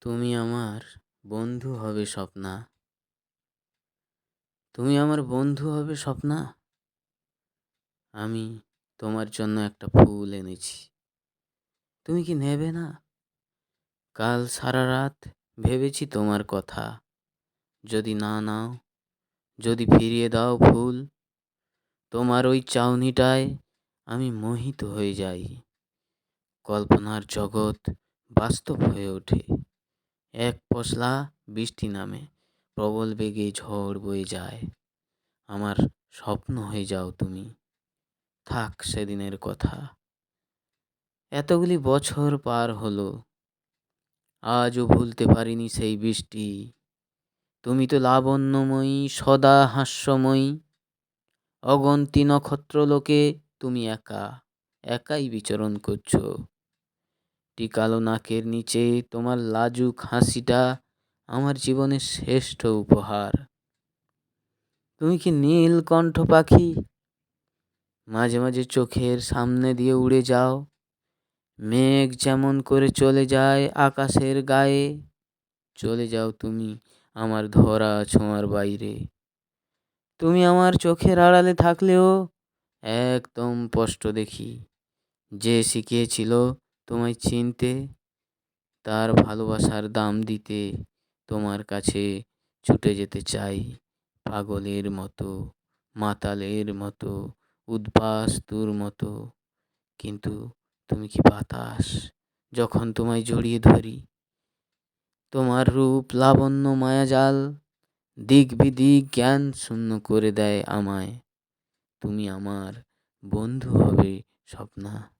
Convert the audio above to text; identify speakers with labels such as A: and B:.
A: তুমি আমার বন্ধু হবে স্বপ্না। তুমি আমার বন্ধু হবে স্বপ্না। আমি তোমার জন্য একটা ফুল এনেছি। তুমি কি নেবে না? কাল সারা রাত ভেবেছি তোমার কথা। যদি না নাও, যদি ফিরিয়ে দাও ফুল, তোমার ওই চাউনিটায় আমি মোহিত হয়ে যাই। কল্পনার জগৎ বাস্তব হয়ে ওঠে। এক পশলা বৃষ্টি নামে, প্রবল বেগে ঝড় বয়ে যায়। আমার স্বপ্ন হয়ে যাও তুমি, থাক সেদিনের কথা। এতগুলি বছর পার হলো, আজও ভুলতে পারিনি সেই বৃষ্টি। তুমি তো লাবণ্যময়ী, সদা হাস্যময়ী, অগন্তি নক্ষত্রলোকে তুমি একা, একাই বিচরণ করছ। টিকালো নাকের নিচে তোমার লাজুক হাসিটা আমার জীবনের শ্রেষ্ঠ উপহার। তুমি কি নীলকণ্ঠ পাখি? মাঝে মাঝে চোখের সামনে দিয়ে উড়ে যাও। মেঘ যেমন করে চলে যায় আকাশের গায়ে, চলে যাও তুমি আমার ধরা ছোঁয়ার বাইরে। তুমি আমার চোখের আড়ালে থাকলেও একদম স্পষ্ট দেখি, যে শিখিয়েছিল তোমায় চিনতে, তার ভালোবাসার দাম দিতে তোমার কাছে ছুটে যেতে চাই। পাগলের মতো, মাতালের মতো, উদ্বাস্তুর মতো। কিন্তু তুমি কি বাতাস যখন তোমায় জড়িয়ে ধরি? তোমার রূপ লাবণ্য মায়াজাল দিক বিদিক জ্ঞান শূন্য করে দেয় আমায়। তুমি আমার বন্ধু হবে স্বপ্না।